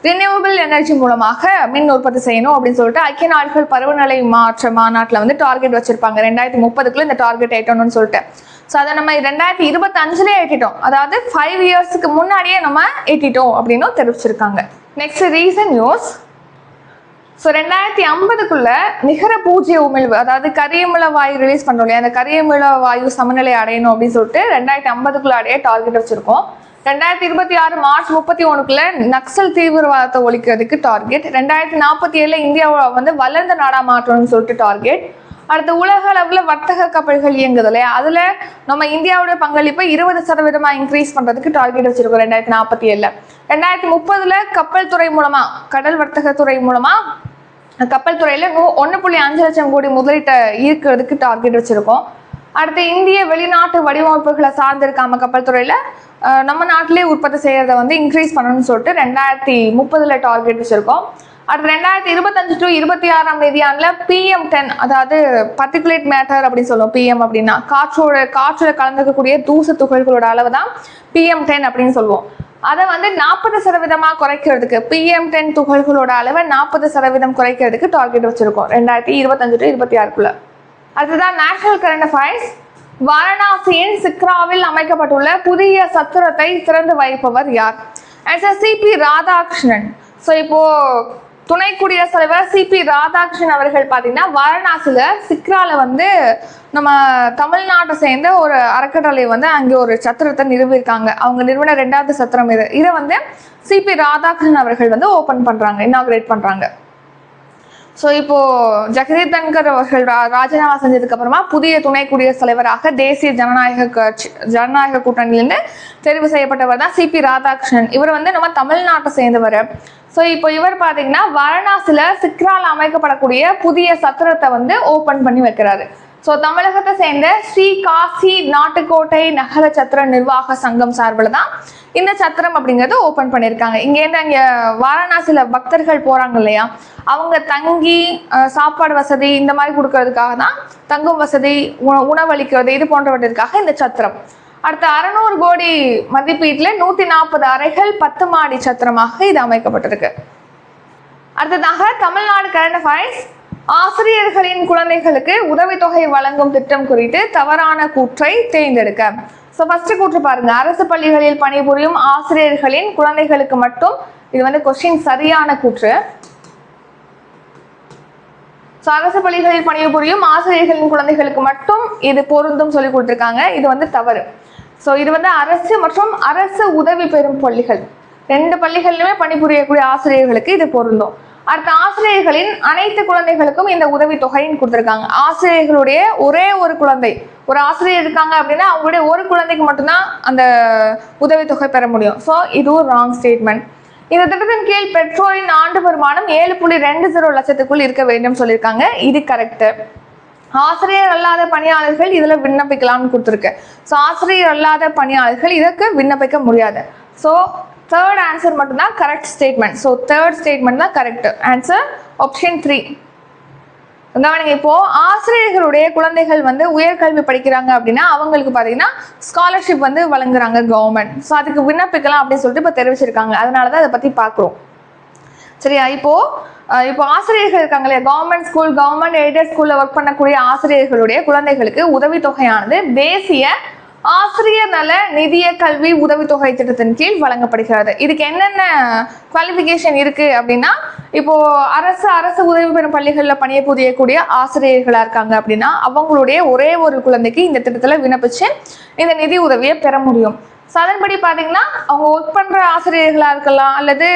ரினியூவபிள் எனர்ஜி மூலமாக மின் உற்பத்தி செய்யணும் அப்படின்னு சொல்லிட்டு ஐக்கிய நாடுகள் பருவநிலை மாற்ற மாநாட்டில் வந்து டார்கெட் வச்சிருப்பாங்க. ரெண்டாயிரத்தி முப்பதுக்குள்ள இந்த டார்கெட் எட்டணும்னு சொல்லிட்டு. ஸோ அதை நம்ம ரெண்டாயிரத்தி இருபத்தஞ்சுலேயே எட்டிட்டோம். அதாவது ஃபைவ் இயர்ஸுக்கு முன்னாடியே நம்ம எட்டிட்டோம் அப்படின்னும் தெரிவிச்சிருக்காங்க. நெக்ஸ்ட் ரீசன் நியூஸ் ஸோ ரெண்டாயிரத்தி ஐம்பதுக்குள்ள நிகர பூஜ்ய உமிழ்வு அதாவது கரியமிள வாயு ரிலீஸ் பண்ணுறோம் இல்லையா? அந்த கரியமிள வாயு சமநிலை அடையணும் அப்படின்னு சொல்லிட்டு ரெண்டாயிரத்தி ஐம்பதுக்குள்ள அடைய டார்கெட் வச்சிருக்கோம். ரெண்டாயிரத்தி இருபத்தி ஆறு மார்ச் முப்பத்தி ஒன்றுக்குள்ள நக்சல் தீவிரவாதத்தை ஒழிக்கிறதுக்கு டார்கெட் ரெண்டாயிரத்தி நாற்பத்தி ஏழில் இந்தியாவை வந்து வளர்ந்த நாடா மாற்றணும்னு சொல்லிட்டு டார்கெட் அடுத்து உலக அளவில் வர்த்தக கப்பல்கள் இயங்குது இல்லையா? அதில் நம்ம இந்தியாவோட பங்களிப்பை இருபது சதவீதமாக இன்க்ரீஸ் பண்ணுறதுக்கு டார்கெட் வச்சுருக்கோம் ரெண்டாயிரத்தி நாற்பத்தி ஏழில். ரெண்டாயிரத்தி முப்பதில் கப்பல் துறை மூலமாக கடல் வர்த்தக துறை மூலமா கப்பல் துறையில் ஒன்று புள்ளி அஞ்சு லட்சம் கோடி முதலீட்டை ஈர்க்கிறதுக்கு டார்கெட் வச்சுருக்கோம். அடுத்து இந்திய வெளிநாட்டு வடிவமைப்புகளை சார்ந்திருக்காம கப்பல் துறையில் நம்ம நாட்டிலே உற்பத்தி செய்கிறத வந்து இன்க்ரீஸ் பண்ணணும்னு சொல்லிட்டு ரெண்டாயிரத்தி முப்பதில் டார்கெட் வச்சுருக்கோம். அடுத்து ரெண்டாயிரத்தி இருபத்தஞ்சு டு இருபத்தி ஆறாம் தேதியாண்டுல பிஎம் டென் அதாவது பர்டிகுலேட் மேட்டர் அப்படின்னு சொல்லுவோம் பிஎம் அப்படின்னா. காற்றோட காற்றில் கலந்துக்கக்கூடிய தூசு துகள்களோட அளவு தான் பிஎம் டென் அப்படின்னு சொல்லுவோம். அதை வந்து நாற்பது சதவீதமா குறைக்கிறதுக்கு பிஎம் டென் துகள்களோட அளவை நாற்பது சதவீதம் குறைக்கிறதுக்கு டார்கெட் வச்சிருக்கோம் ரெண்டாயிரத்தி இருபத்தஞ்சு டு இருபத்தி ஆறுக்குள்ள. அடுத்ததான் நேஷனல் கரண்ட் அஃபேர்ஸ் வாரணாசியின் சிக்ராவில் அமைக்கப்பட்டுள்ள புதிய சத்திரத்தை திறந்து வைப்பவர் யார்? Answer C P Radhakrishnan. ஸோ இப்போ துணை குடியரசுத் தலைவர் சிபி ராதாகிருஷ்ணன் அவர்கள் பார்த்தீங்கன்னா வாரணாசியில் சிக்ரால வந்து நம்ம தமிழ்நாட்டை சேர்ந்த ஒரு அறக்கட்டளை வந்து அங்கே ஒரு சத்திரத்தை நிறுவியிருக்காங்க. அவங்க நிறுவன ரெண்டாவது சத்திரம் இது. இதை வந்து சிபி ராதாகிருஷ்ணன் அவர்கள் வந்து ஓப்பன் பண்ணுறாங்க இனாகிரேட் பண்ணுறாங்க ஸோ இப்போ ஜெகதீப் தன்கர் அவர்கள் ரா- ராஜினாமா செஞ்சதுக்கு அப்புறமா புதிய துணை குடியரசுத் தலைவராக தேசிய ஜனநாயக கட்சி ஜனநாயக கூட்டணியிலிருந்து தெரிவு செய்யப்பட்டவர் தான் சிபி ராதாகிருஷ்ணன். இவர் வந்து நம்ம தமிழ்நாட்டை சேர்ந்தவர். ஸோ இப்போ இவர் பார்த்தீங்கன்னா வாரணாசியில் சிக்ரால் அமைக்கப்படக்கூடிய புதிய சத்திரத்தை வந்து ஓப்பன் பண்ணி வைக்கிறாரு. ஸோ தமிழகத்தை சேர்ந்த ஸ்ரீ காசி நாட்டுக்கோட்டை நகர சத்திர நிர்வாக சங்கம் சார்பில் தான் இந்த சத்திரம் அப்படிங்கிறது ஓப்பன் பண்ணியிருக்காங்க. இங்கேருந்து அங்கே வாரணாசியில் பக்தர்கள் போகிறாங்க இல்லையா? அவங்க தங்கி சாப்பாடு வசதி இந்த மாதிரி கொடுக்கறதுக்காக தான் தங்கும் வசதி உண- உணவளிக்கிறது இது போன்றவற்றிற்காக இந்த சத்திரம். அடுத்த அறநூறு கோடி மதிப்பீட்டில் நூற்றி நாற்பது அறைகள் பத்து மாடி சத்திரமாக இது அமைக்கப்பட்டிருக்கு. அடுத்ததாக தமிழ்நாடு கரண்ட் அஃபேர்ஸ் ஆசிரியர்களின் குழந்தைகளுக்கு உதவித்தொகை வழங்கும் திட்டம் குறித்து தவறான கூற்றை தேர்ந்தெடுக்க. ஸோ ஃபஸ்ட்டு கூற்று பாருங்க. அரசு பள்ளிகளில் பணிபுரியும் ஆசிரியர்களின் குழந்தைகளுக்கு மட்டும் இது வந்து கொஸ்டின் சரியான கூற்று. ஸோ அரசு பள்ளிகளில் பணிபுரியும் ஆசிரியர்களின் குழந்தைகளுக்கு மட்டும் இது பொருந்தும் சொல்லி கொடுத்துருக்காங்க. இது வந்து தவறு. ஸோ இது வந்து அரசு மற்றும் அரசு உதவி பெறும் பள்ளிகள். ரெண்டு பள்ளிகளிலுமே பணிபுரியக்கூடிய ஆசிரியர்களுக்கு இது பொருந்தும். அடுத்த ஆசிரியர்களின் அனைத்து குழந்தைகளுக்கும் இந்த உதவி தொகைன்னு கொடுத்துருக்காங்க. ஆசிரியர்களுடைய ஒரே ஒரு குழந்தை. ஒரு ஆசிரியர் இருக்காங்க அப்படின்னா அவங்களுடைய ஒரு குழந்தைக்கு மட்டும்தான் அந்த உதவித்தொகை பெற முடியும். ஸோ இதுவும் ராங் ஸ்டேட்மெண்ட் இந்த திட்டத்தின் கீழ் பெற்றோரின் ஆண்டு வருமானம் ஏழு புள்ளி ரெண்டு ஜீரோ லட்சத்துக்குள் இருக்க வேண்டும் சொல்லியிருக்காங்க. இது கரெக்டு ஆசிரியர் அல்லாத பணியாளர்கள் இதில் விண்ணப்பிக்கலாம்னு கொடுத்துருக்கு. ஸோ ஆசிரியர் அல்லாத பணியாளர்கள் இதற்கு விண்ணப்பிக்க முடியாது. ஸோ தேர்ட் ஆன்சர் மட்டும்தான் correct statement so third statement தான் கரெக்ட் ஆன்சர் ஆப்ஷன் த்ரீ கவனிங்க இப்போ ஆசிரியர்களுடைய குழந்தைகள் வந்து உயர்கல்வி படிக்கிறாங்க அப்படின்னா அவங்களுக்கு பார்த்தீங்கன்னா ஸ்காலர்ஷிப் வந்து வழங்குறாங்க கவர்மெண்ட் ஸோ அதுக்கு விண்ணப்பிக்கலாம் அப்படின்னு சொல்லிட்டு இப்போ தெரிவிச்சிருக்காங்க. அதனால தான் அதை பற்றி பார்க்குறோம். சரியா? இப்போது இப்போ ஆசிரியர்கள் இருக்காங்க இல்லையா? கவர்மெண்ட் ஸ்கூல் கவர்மெண்ட் எய்டட் ஸ்கூல்ல ஒர்க் பண்ணக்கூடிய ஆசிரியர்களுடைய குழந்தைகளுக்கு உதவித்தொகையானது தேசிய ஆசிரியர் நல நிதிய கல்வி உதவித்தொகை திட்டத்தின் கீழ் வழங்கப்படுகிறது. இதுக்கு என்னென்ன குவாலிஃபிகேஷன் இருக்கு அப்படின்னா இப்போ அரசு அரசு உதவி பெறும் பள்ளிகளில் பணியபுரியக்கூடிய ஆசிரியர்களா இருக்காங்க அப்படின்னா அவங்களுடைய ஒரே ஒரு குழந்தைக்கு இந்த திட்டத்தில் விண்ணப்பிச்சு இந்த நிதி உதவியை பெற முடியும். ஸோ அதன்படி பார்த்தீங்கன்னா அவங்க ஒர்க் பண்ணுற ஆசிரியர்களாக இருக்கலாம் அல்லது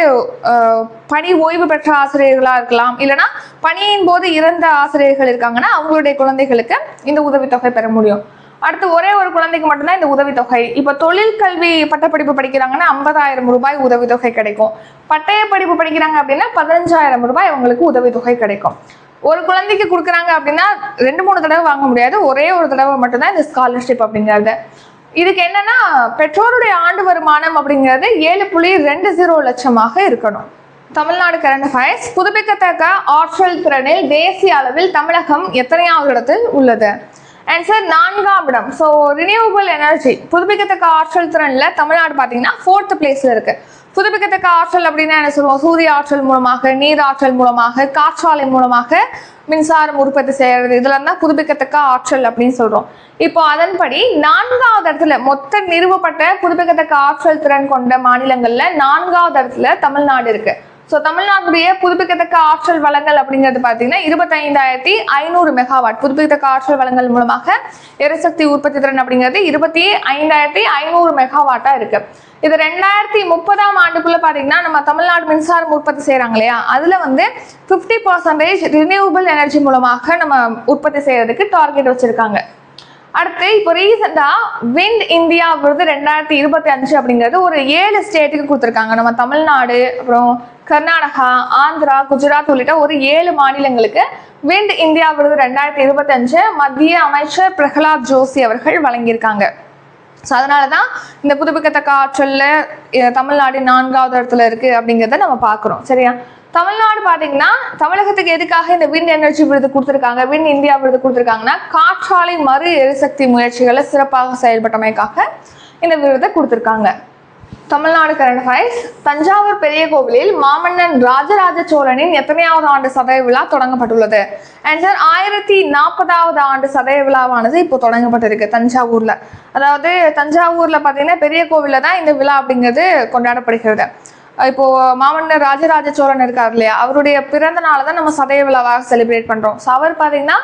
பணி ஓய்வு பெற்ற ஆசிரியர்களாக இருக்கலாம் இல்லைன்னா பணியின் போது இறந்த ஆசிரியர்கள் இருக்காங்கன்னா அவங்களுடைய குழந்தைகளுக்கு இந்த உதவித்தொகை பெற முடியும். அடுத்து ஒரே ஒரு குழந்தைக்கு மட்டும்தான் இந்த உதவித்தொகை. இப்போ தொழில் கல்வி பட்டப்படிப்பு படிக்கிறாங்கன்னா ஐம்பதாயிரம் ரூபாய் உதவித்தொகை கிடைக்கும். பட்டய படிப்பு படிக்கிறாங்க அப்படின்னா பதினஞ்சாயிரம் ரூபாய் அவங்களுக்கு உதவித்தொகை கிடைக்கும். ஒரு குழந்தைக்கு கொடுக்குறாங்க அப்படின்னா ரெண்டு மூணு தடவை வாங்க முடியாது. ஒரே ஒரு தடவை மட்டும்தான் இந்த ஸ்காலர்ஷிப் அப்படிங்கிறது. இதுக்கு என்னன்னா பெற்றோருடைய ஆண்டு வருமானம் அப்படிங்கிறது ஏழு புள்ளி ரெண்டு ஜீரோ லட்சமாக இருக்கணும். தமிழ்நாடு கரண்ட் அஃபேர்ஸ் புதுப்பிக்கத்தக்க ஆற்றல் திறனில் தேசிய அளவில் தமிழகம் எத்தனையாவது இடத்தில் உள்ளது? ஆன்சர் நான்காம் இடம். ஸோ ரினியூவபிள் எனர்ஜி புதுப்பிக்கத்தக்க ஆற்றல் திறனில் தமிழ்நாடு பார்த்தீங்கன்னா ஃபோர்த் பிளேஸில் இருக்குது புதுப்பிக்கத்தக்க ஆற்றல் அப்படின்னா என்ன சொல்லுவோம்? சூரிய ஆற்றல் மூலமாக நீர் ஆற்றல் மூலமாக காற்றாலை மூலமாக மின்சாரம் உற்பத்தி செய்யறது. இதெல்லாம் தான் புதுப்பிக்கத்தக்க ஆற்றல் அப்படின்னு சொல்றோம். இப்போ அதன்படி நான்காவது இடத்துல மொத்த நிறுவப்பட்ட புதுப்பிக்கத்தக்க ஆற்றல் திறன் கொண்ட மாநிலங்கள்ல நான்காவது இடத்துல தமிழ்நாடு இருக்கு. ஸோ தமிழ்நாட்டுடைய புதுப்பிக்கத்தக்க ஆற்றல் வளங்கள் அப்படிங்கிறது பார்த்தீங்கன்னா இருபத்தைந்தாயிரத்தி ஐநூறு மெகாவாட் புதுப்பிக்கத்தக்க ஆற்றல் வளங்கள் மூலமாக எரிசக்தி உற்பத்தி திறன் அப்படிங்கிறது இருபத்தி ஐந்தாயிரத்தி ஐநூறு மெகாவாட்டாக இருக்கு. இது ரெண்டாயிரத்தி முப்பதாம் ஆண்டுக்குள்ள பார்த்தீங்கன்னா நம்ம தமிழ்நாடு மின்சாரம் உற்பத்தி செய்கிறாங்க இல்லையா? அதில் வந்து ஃபிஃப்டி பர்சன்டேஜ் ரினியூவபிள் எனர்ஜி மூலமாக நம்ம உற்பத்தி செய்யறதுக்கு டார்கெட் வச்சிருக்காங்க. அடுத்து இப்போ ரீசெண்டாக விண்ட் இந்தியா விருது ரெண்டாயிரத்தி இருபத்தி அஞ்சு அப்படிங்கிறது ஒரு ஏழு ஸ்டேட்டுக்கு கொடுத்துருக்காங்க. நம்ம தமிழ்நாடு அப்புறம் கர்நாடகா ஆந்திரா குஜராத் உள்ளிட்ட ஒரு ஏழு மாநிலங்களுக்கு விண்ட் இந்தியா விருது ரெண்டாயிரத்தி இருபத்தி அஞ்சு மத்திய அமைச்சர் பிரகலாத் ஜோஷி அவர்கள் வழங்கியிருக்காங்க. ஸோ அதனால தான் இந்த புதுப்பிக்கத்தக்க ஆற்றல்ல தமிழ்நாடு நான்காவது இடத்துல இருக்கு அப்படிங்கிறத நம்ம பார்க்குறோம். சரியா? தமிழ்நாடு பார்த்தீங்கன்னா தமிழகத்துக்கு எதுக்காக இந்த விண்ட் எனர்ஜி விருது கொடுத்துருக்காங்க? விண் இந்தியா விருது கொடுத்துருக்காங்கன்னா காற்றாலை மறு எரிசக்தி முயற்சிகளை சிறப்பாக செயல்பட்டமைக்காக இந்த விருதை கொடுத்துருக்காங்க. தமிழ்நாடு கரண்ட் ஃபைல்ஸ் தஞ்சாவூர் பெரிய கோவிலில் மாமன்னன் ராஜராஜ சோழனின் எத்தனையாவது ஆண்டு சதய விழா தொடங்கப்பட்டுள்ளது? அண்ட் சார் ஆயிரத்தி நாற்பதாவது ஆண்டு சதய விழாவானது இப்போ தொடங்கப்பட்டிருக்கு தஞ்சாவூர்ல. அதாவது தஞ்சாவூர்ல பார்த்தீங்கன்னா பெரிய கோவில்ல தான் இந்த விழா அப்படிங்கிறது கொண்டாடப்படுகிறது. இப்போ மாமன்னர் ராஜராஜ சோழன் இருக்கார் இல்லையா? அவருடைய பிறந்த நாளை தான் நம்ம சதய விழாவாக செலிப்ரேட் பண்றோம். ஸோ அவர் பார்த்தீங்கன்னா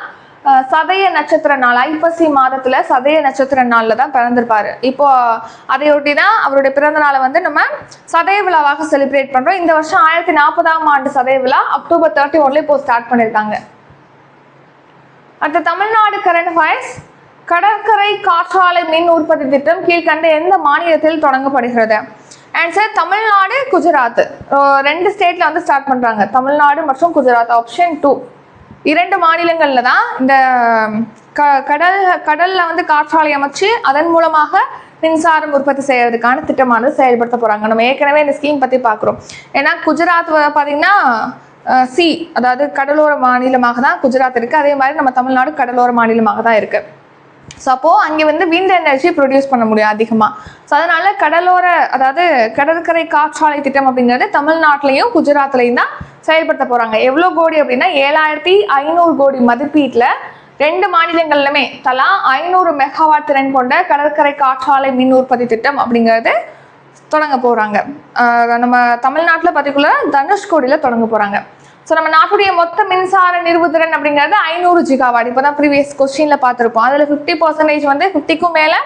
சதய நட்சத்திர நாள்? ஐப்பசி மாதத்துல சதய நட்சத்திர நாள்ல தான் பிறந்திருப்பாரு. இப்போ அதையொட்டி தான் அவருடைய பிறந்த நாளை வந்து நம்ம சதய விழாவாக செலிப்ரேட் பண்றோம். இந்த வருஷம் ஆயிரத்தி நாற்பதாம் ஆண்டு சதய விழா அக்டோபர் தேர்ட்டி ஒன்ல இப்போ ஸ்டார்ட் பண்ணியிருக்காங்க அடுத்த தமிழ்நாடு கரண்ட் ஃபயர்ஸ் கடற்கரை காற்றாலை மின் உற்பத்தி திட்டம் கீழ்கண்ட எந்த மாநிலத்தில் தொடங்கப்படுகிறது? ஆன்சர் தமிழ்நாடு குஜராத். ரெண்டு ஸ்டேட்ல வந்து ஸ்டார்ட் பண்றாங்க. தமிழ்நாடு மற்றும் குஜராத் ஆப்ஷன் டூ இரண்டு மாநிலங்கள்ல தான் இந்த க கடல் கடல்ல வந்து காற்றாலை அமைச்சு அதன் மூலமாக மின்சாரம் உற்பத்தி செய்யறதுக்கான திட்டமானது செயல்படுத்த போறாங்க. நம்ம ஏற்கனவே இந்த ஸ்கீம் பத்தி பார்க்குறோம் ஏன்னா குஜராத் வ- பாத்தீங்கன்னா சி அதாவது கடலோர மாநிலமாக தான் குஜராத் இருக்கு. அதே மாதிரி நம்ம தமிழ்நாடு கடலோர மாநிலமாக தான் இருக்கு. ஸோ அப்போது அங்கே வந்து விண்ட் எனர்ஜி ப்ரொடியூஸ் பண்ண முடியும் அதிகமாக ஸோ அதனால் கடலோர அதாவது கடற்கரை காற்றாலை திட்டம் அப்படிங்கிறது தமிழ்நாட்டிலையும் குஜராத்லையும் தான் செயல்படுத்த போகிறாங்க எவ்வளோ கோடி அப்படின்னா ஏழாயிரத்தி ஐநூறு கோடி மதிப்பீட்டில் ரெண்டு மாநிலங்கள்லுமே தலா ஐநூறு மெகாவாட் திறன் கொண்ட கடற்கரை காற்றாலை மின் உற்பத்தி திட்டம் அப்படிங்கிறது தொடங்க போகிறாங்க நம்ம தமிழ்நாட்டில் பர்டிகுலராக தனுஷ்கோடியில் தொடங்க போகிறாங்க ஸோ நம்ம நாட்டுடைய மொத்த மின்சார நிறுவுதிறன் அப்படிங்கிறது ஐநூறு ஜிகாவாட் இப்போ தான் ப்ரீவியஸ் கொஸ்டினில் பார்த்துருப்போம். அதில் ஃபிஃப்டி பர்சன்டேஜ் வந்து ஃபிஃப்டிக்கும் மேலே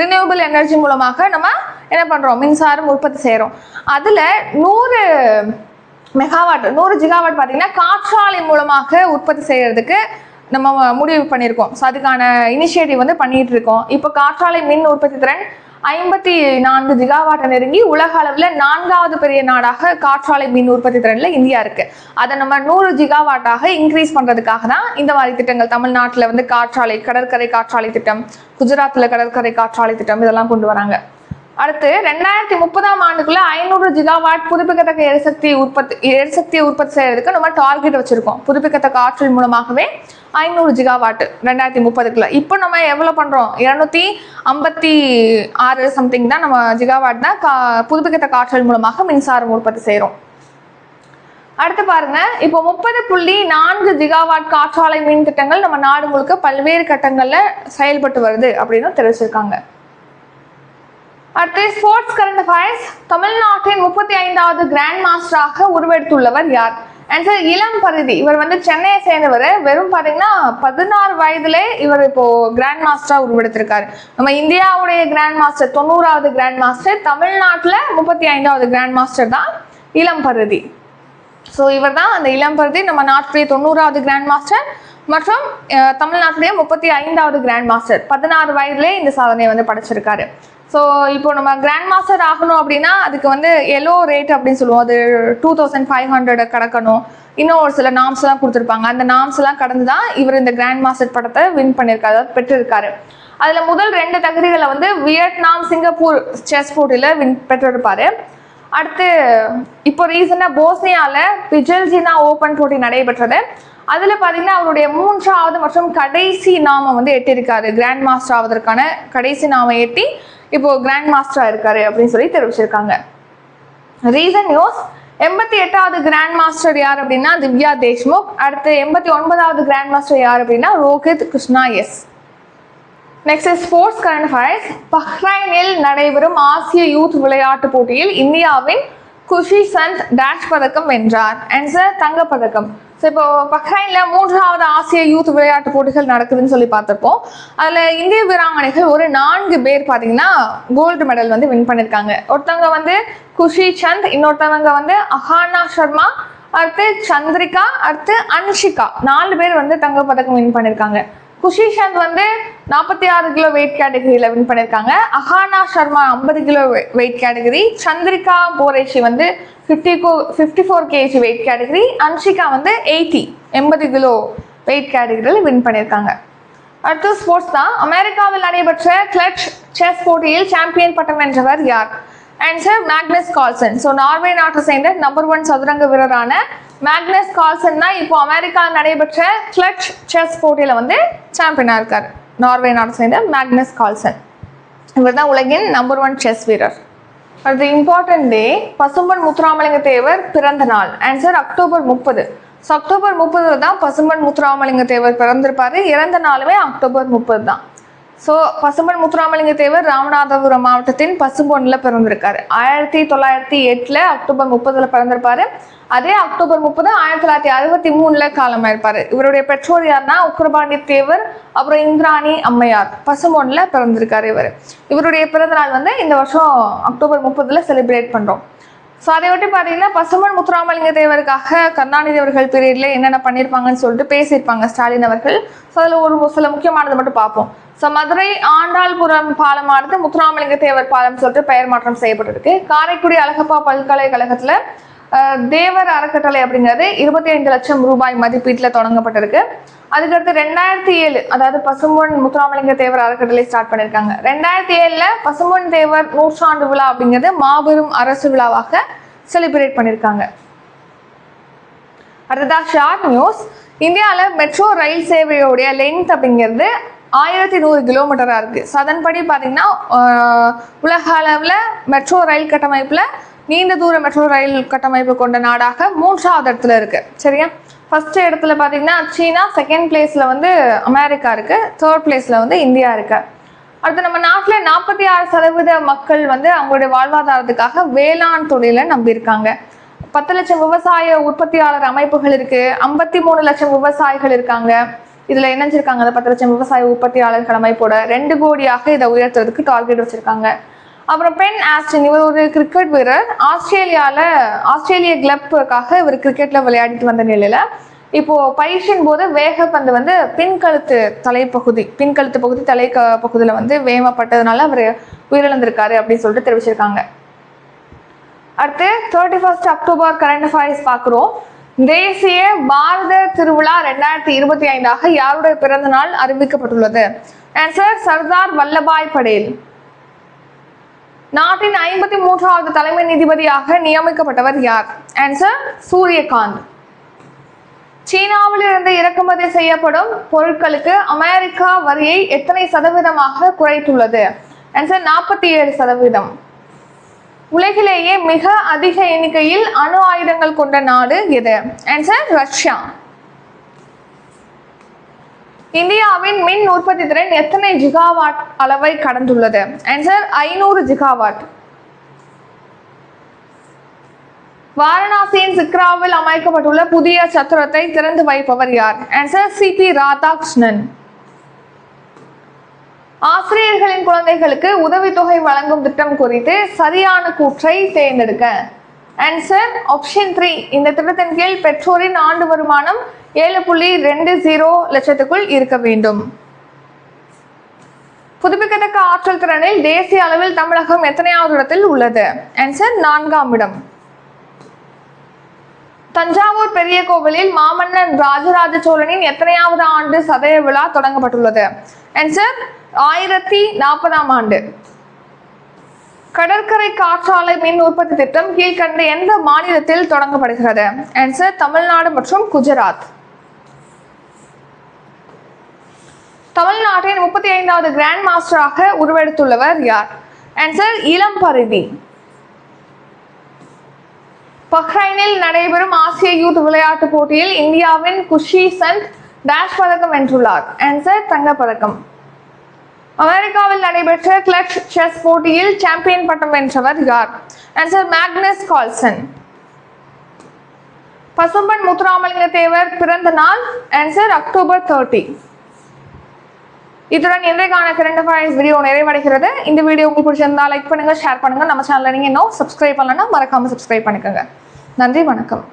ரினியூவபிள் எனர்ஜி மூலமாக நம்ம என்ன பண்ணுறோம் மின்சாரம் உற்பத்தி செய்கிறோம் அதில் நூறு மெகாவாட் நூறு ஜிகாவாட் பார்த்தீங்கன்னா காற்றாலை மூலமாக உற்பத்தி செய்கிறதுக்கு நம்ம முடிவு பண்ணியிருக்கோம். ஸோ அதுக்கான இனிஷியேட்டிவ் வந்து பண்ணிகிட்டு இருக்கோம். இப்போ காற்றாலை மின் உற்பத்தி திறன் ஐம்பத்தி நான்கு ஜிகாவாட்டை நெருங்கி உலக அளவில் நான்காவது பெரிய நாடாக காற்றாலை மின் உற்பத்தி திறனில் இந்தியா இருக்கு. அதை நம்ம நூறு ஜிகாவாட்டாக இன்க்ரீஸ் பண்றதுக்காக தான் இந்த மாதிரி திட்டங்கள் தமிழ்நாட்டில் வந்து காற்றாலை கடற்கரை காற்றாலை திட்டம் குஜராத்தில் கடற்கரை காற்றாலை திட்டம் இதெல்லாம் கொண்டு வராங்க. அடுத்து ரெண்டாயிரத்தி முப்பதாம் ஆண்டுக்குள்ள ஐநூறு ஜிகாவாட் புதுப்பிக்கத்தக்க எரிசக்தி உற்பத்தி எரிசக்தியை உற்பத்தி செய்யறதுக்கு நம்ம டார்கெட் வச்சிருக்கோம். புதுப்பிக்கத்தக்க ஆற்றல் மூலமாகவே ஐநூறு ஜிகாவாட் ரெண்டாயிரத்தி முப்பதுக்குள்ள. இப்போ நம்ம எவ்வளோ பண்றோம்? இருநூத்தி ஐம்பத்தி ஆறு சம்திங் தான் நம்ம ஜிகாவாட் தான் கா புதுப்பிக்கத்தக்க ஆற்றல் மூலமாக மின்சாரம் உற்பத்தி செய்கிறோம் அடுத்து பாருங்க. இப்போ முப்பது புள்ளி நான்கு ஜிகாவாட் காற்றாலை மின் திட்டங்கள் நம்ம நாடு முழுக்க பல்வேறு கட்டங்களில் செயல்பட்டு வருது அப்படின்னு தெரிவிச்சிருக்காங்க. அடுத்து ஸ்போர்ட்ஸ் கரண்ட் அஃபேர்ஸ் தமிழ்நாட்டின் முப்பத்தி ஐந்தாவது கிராண்ட் மாஸ்டராக உருவெடுத்துள்ளவர் யார்? ஆன்சர் இளம் பருதி. இவர் வந்து சென்னையை சேர்ந்தவர். வெறும் பார்த்தீங்கன்னா பதினாறு வயதுலே இவர் இப்போ கிராண்ட் மாஸ்டரா உருவெடுத்திருக்காரு. நம்ம இந்தியாவுடைய கிராண்ட் மாஸ்டர் தொண்ணூறாவது கிராண்ட் மாஸ்டர் தமிழ்நாட்டில் முப்பத்தி ஐந்தாவது கிராண்ட் மாஸ்டர் தான் இளம் பருதி. ஸோ இவர் தான் அந்த இளம் பருதி. நம்ம நாட்டுடைய தொண்ணூறாவது கிராண்ட் மாஸ்டர் மற்றும் தமிழ்நாட்டிலேயே முப்பத்தி ஐந்தாவது கிராண்ட் மாஸ்டர் பதினாறு வயதுலேயே இந்த சாதனையை வந்து படைச்சிருக்காரு. ஸோ இப்போ நம்ம கிராண்ட் மாஸ்டர் ஆகணும் அப்படின்னா அதுக்கு வந்து எல்லோ ரேட் அப்படின்னு சொல்லுவோம். அது டூ தௌசண்ட் ஃபைவ் ஹண்ட்ரட் கடக்கணும். இன்னும் ஒரு சில நாம்ஸ் எல்லாம் கொடுத்துருப்பாங்க. அந்த நாம்ஸ் எல்லாம் கடந்து தான் இவர் இந்த கிராண்ட் மாஸ்டர் படத்தை வின் பண்ணியிருக்காரு அதாவது பெற்றிருக்காரு. அதில் முதல் ரெண்டு தகுதிகளை வந்து வியட்நாம் சிங்கப்பூர் செஸ் போட்டியில் வின் பெற்றிருப்பார். அடுத்து இப்போ ரீசெண்டாக போஸ்னியாவில் பிஜல்ஜினா ஓப்பன் போட்டி நடைபெற்றது. அதில் பார்த்தீங்கன்னா அவருடைய மூன்றாவது மற்றும் கடைசி நாமம் வந்து எட்டியிருக்காரு. கிராண்ட் மாஸ்டர் ஆவதற்கான கடைசி நாமம் எட்டி இப்போ கிராண்ட் மாஸ்டரா இருக்காரு அப்படின்னு சொல்லி தெரிவிச்சிருக்காங்க. ரீசன் நியூஸ் எண்பத்தி எட்டாவது கிராண்ட் மாஸ்டர் யார் அப்படின்னா திவ்யா தேஷ்முக் அடுத்து எண்பத்தி ஒன்பதாவது கிராண்ட் மாஸ்டர் யார் அப்படின்னா Rohit Krishna S next sports current affairs பஹ்ரைனில் நடைபெறும் ஆசிய யூத் விளையாட்டுப் போட்டியில் இந்தியாவின் குஷி சந்த் டேஷ் பதக்கம் வென்றார். அண்ட் சார் தங்கப்பதக்கம் ஸோ இப்போ பஹ்ரைன்ல மூன்றாவது ஆசிய யூத் விளையாட்டு போட்டிகள் நடக்குதுன்னு சொல்லி பார்த்துருப்போம். அதில் இந்திய வீராங்கனைகள் ஒரு நான்கு பேர் பார்த்தீங்கன்னா கோல்டு மெடல் வந்து வின் பண்ணியிருக்காங்க ஒருத்தவங்க வந்து குஷி சந்த் இன்னொருத்தவங்க வந்து அஹானா சர்மா அடுத்து சந்திரிகா அடுத்து அன்ஷிகா. நாலு பேர் வந்து தங்கப்பதக்கம் வின் பண்ணியிருக்காங்க குஷி சந்த் வந்து நாற்பத்தி ஆறு கிலோ வெயிட் கேட்டகரியில் வின் பண்ணியிருக்காங்க அஹானா சர்மா ஐம்பது kilo weight category Chandrika Boreshi வந்து ஃபிஃப்டி கோ fifty four KG weight category Anshika வந்து எயிட்டி எண்பது கிலோ வெயிட் கேட்டகரியில் வின் பண்ணியிருக்காங்க அடுத்து ஸ்போர்ட்ஸ் தான். அமெரிக்காவில் நடைபெற்ற கிளட்ச் செஸ் போட்டியில் சாம்பியன் பட்டம் வென்றவர் யார்? Answer Magnus Carlsen so Norway நாட்டை சேர்ந்த நம்பர் ஒன் சதுரங்க வீரரான மேக்னஸ் கால்சன் தான் இப்போ அமெரிக்காவில் நடைபெற்ற கிளட்ச் செஸ் போட்டியில் வந்து சாம்பியனாக இருக்கார். நார்வே நாட்டை சேர்ந்த மேக்னஸ் கால்சன் இவர் தான் உலகின் நம்பர் ஒன் செஸ் வீரர். அடுத்து இம்பார்ட்டன்ட் டே பசும்பன் முத்துராமலிங்க தேவர் பிறந்த நாள். ஆன்சர் அக்டோபர் முப்பது. ஸோ அக்டோபர் முப்பது தான் பசும்பன் முத்துராமலிங்க தேவர் பிறந்திருப்பாரு. இறந்த நாளுமே அக்டோபர் முப்பது தான். ஸோ பசும்பன் முத்துராமலிங்க தேவர் ராமநாதபுரம் மாவட்டத்தின் பசும்பொன்னில் பிறந்திருக்காரு. ஆயிரத்தி தொள்ளாயிரத்தி எட்டில் அக்டோபர் முப்பதில் பிறந்திருப்பாரு. அதே அக்டோபர் முப்பது ஆயிரத்தி தொள்ளாயிரத்தி அறுபத்தி மூணில் காலமாயிருப்பாரு. இவருடைய பெற்றோர் யார்னா உக்ரபாண்டி தேவர் அப்புறம் இந்திராணி அம்மையார். பசும்பொன்னில் பிறந்திருக்காரு இவர். இவருடைய பிறந்தநாள் வந்து இந்த வருஷம் அக்டோபர் முப்பதில் செலிப்ரேட் பண்ணுறோம் ஸோ அதை ஒட்டி பார்த்தீங்கன்னா பசுமன் முத்துராமலிங்க தேவருக்காக கருணாநிதி அவர்கள் பீரியடில் என்னென்ன பண்ணியிருப்பாங்கன்னு சொல்லிட்டு பேசியிருப்பாங்க ஸ்டாலின் அவர்கள். ஸோ அதில் ஒரு சில முக்கியமானதை மட்டும் பார்ப்போம். ஸோ மதுரை ஆண்டாள்புரம் பாலமானது முத்துராமலிங்க தேவர் பாலம் சொல்லிட்டு பெயர் மாற்றம் செய்யப்பட்டிருக்கு. காரைக்குடி அழகப்பா பல்கலைக்கழகத்தில் தேவர் அறக்கட்டளை அப்படிங்கிறது இருபத்தி ஐந்து லட்சம் ரூபாய் மதிப்பீட்டில் தொடங்கப்பட்டிருக்கு. அதுக்கடுத்து ரெண்டாயிரத்தி ஏழு அதாவது பசும்பொன் முத்துராமலிங்க தேவர் அறக்கட்டளை ஸ்டார்ட் பண்ணியிருக்காங்க ரெண்டாயிரத்தி ஏழில் பசும்பொன் தேவர் நூற்றாண்டு விழா அப்படிங்கிறது மாபெரும் அரசு விழாவாக செலிப்ரேட் பண்ணியிருக்காங்க அடுத்ததா ஷார்ட் நியூஸ். இந்தியாவில் மெட்ரோ ரயில் சேவையோடைய லென்த் அப்படிங்கிறது ஆயிரத்தி நூறு கிலோமீட்டராக இருக்குது ஸோ அதன்படி பார்த்தீங்கன்னா உலக அளவில் மெட்ரோ ரயில் கட்டமைப்பில் நீண்ட தூர மெட்ரோ ரயில் கட்டமைப்பு கொண்ட நாடாக மூன்றாவது இடத்துல இருக்குது சரியா? ஃபர்ஸ்ட் இடத்துல பார்த்தீங்கன்னா சீனா செகண்ட் பிளேஸில் வந்து அமெரிக்கா இருக்குது தேர்ட் பிளேஸில் வந்து இந்தியா இருக்கு. அடுத்து நம்ம நாட்டில் நாற்பத்தி ஆறு சதவீத மக்கள் வந்து அவங்களுடைய வாழ்வாதாரத்துக்காக வேளாண் தொழிலை நம்பியிருக்காங்க. பத்து லட்சம் விவசாய உற்பத்தியாளர் அமைப்புகள் இருக்குது ஐம்பத்தி மூணு லட்சம் விவசாயிகள் இருக்காங்க. இதுல இணைஞ்சிருக்காங்க அந்த பத்து லட்சம் விவசாய உற்பத்தியாளர்கள் அமைப்போட ரெண்டு கோடியாக இதை உயர்த்துறதுக்கு டார்கெட் வச்சிருக்காங்க. அப்புறம் பென் ஆஸ்டின் இவர் ஒரு கிரிக்கெட் வீரர். ஆஸ்திரேலியால ஆஸ்திரேலிய கிளப்புக்காக இவர் கிரிக்கெட்ல விளையாடிட்டு வந்த நிலையில இப்போ பயிற்சியின் போது வேகப்பந்து வந்து பின்கழுத்து தலைப்பகுதி பின்கழுத்து பகுதி தலை க- பகுதியில வந்து வேகப்பட்டதுனால அவர் உயிரிழந்திருக்காரு அப்படின்னு சொல்லிட்டு தெரிவிச்சிருக்காங்க. அடுத்து thirty first October current affairs பார்க்குறோம். தேசிய பாரத திருவிழா ரெண்டாயிரத்தி இருபத்தி ஐந்தாக யாருடைய பிறந்த நாள் அறிவிக்கப்பட்டுள்ளது? ஆன்சர் சர்தார் வல்லபாய் படேல். நாட்டின் ஐம்பத்தி மூன்றாவது தலைமை நீதிபதியாக நியமிக்கப்பட்டவர் யார்? ஆன்சர் சூரியகாந்த். சீனாவில் இருந்து இறக்குமதி செய்யப்படும் பொருட்களுக்கு அமெரிக்கா வரியை எத்தனை சதவீதமாக குறைத்துள்ளது? ஆன்சர் நாற்பத்தி ஏழு சதவீதம். உலகிலேயே மிக அதிக எண்ணிக்கையில் அணு ஆயுதங்கள் கொண்ட நாடு எது? ஆன்சர் ரஷ்யா இந்தியாவின் மின் உற்பத்தி திறன் எத்தனை ஜிகாவாட் அளவை கடந்துள்ளது? ஆன்சர் ஐநூறு ஜிகாவாட் வாரணாசியின் சிக்ராவில் அமைக்கப்பட்டுள்ள புதிய சத்திரத்தை திறந்து வைப்பவர் யார்? Answer C P Radhakrishnan. ஆசிரியர்களின் குழந்தைகளுக்கு உதவித்தொகை வழங்கும் திட்டம் குறித்து சரியான கூற்றை தேர்ந்தெடுக்க. ஆன்சர் ஆப்ஷன் த்ரீ இந்த திட்டத்தின் கீழ் பெற்றோரின் ஆண்டு வருமானம் ஏழு புள்ளி ரெண்டு ஜீரோ லட்சத்துக்குள் இருக்க வேண்டும். புதுப்பிக்கத்தக்க ஆற்றல் திறனில் தேசிய அளவில் தமிழகம் எத்தனையாவது இடத்தில் உள்ளது? ஆன்சர் நான்காம் இடம். தஞ்சாவூர் பெரிய கோவிலில் மாமன்னன் ராஜராஜ சோழனின் எத்தனையாவது ஆண்டு சதய விழா தொடங்கப்பட்டுள்ளது? ஆன்சர் ஆயிரத்தி நாற்பதாம் ஆண்டு. கடற்கரை காற்றாலை மின் உற்பத்தி திட்டம் கீழ்கண்ட எந்த மாநிலத்தில் தொடங்கப்படுகிறது? ஆன்சர் தமிழ்நாடு மற்றும் குஜராத். தமிழ்நாட்டின் முப்பத்தி ஐந்தாவது கிராண்ட் மாஸ்டராக உருவெடுத்துள்ளவர் யார்? ஆன்சர் இளம் பருதி பஹ்ரைனில் நடைபெறும் ஆசிய யூத் விளையாட்டுப் போட்டியில் இந்தியாவின் குஷி சந்த் டேஷ் பதக்கம் வென்றுள்ளார். ஆன்சர் தங்கப்பதக்கம். அமெரிக்காவில் நடைபெற்ற கிளட்ச் செஸ் போட்டியில் சாம்பியன் பட்டம் வென்றவர் யார்? Answer Magnus Carlsen Pasumpon Muthuramalinga Thevar பிறந்த நாள்? ஆன்சர் அக்டோபர் தேர்ட்டி இத்துடன் இன்றைக்கான கரண்ட் அஃபேர்ஸ் வீடியோ நிறைவடைகிறது. இந்த வீடியோ உங்களுக்கு பிடிச்சிருந்தா லைக் பண்ணுங்க ஷேர் பண்ணுங்க. நம்ம சேனலை நீங்க இன்னும் சப்ஸ்கிரைப் பண்ணலன்னா மறக்காம சப்ஸ்கிரைப் பண்ணிக்கோங்க. நன்றி வணக்கம்.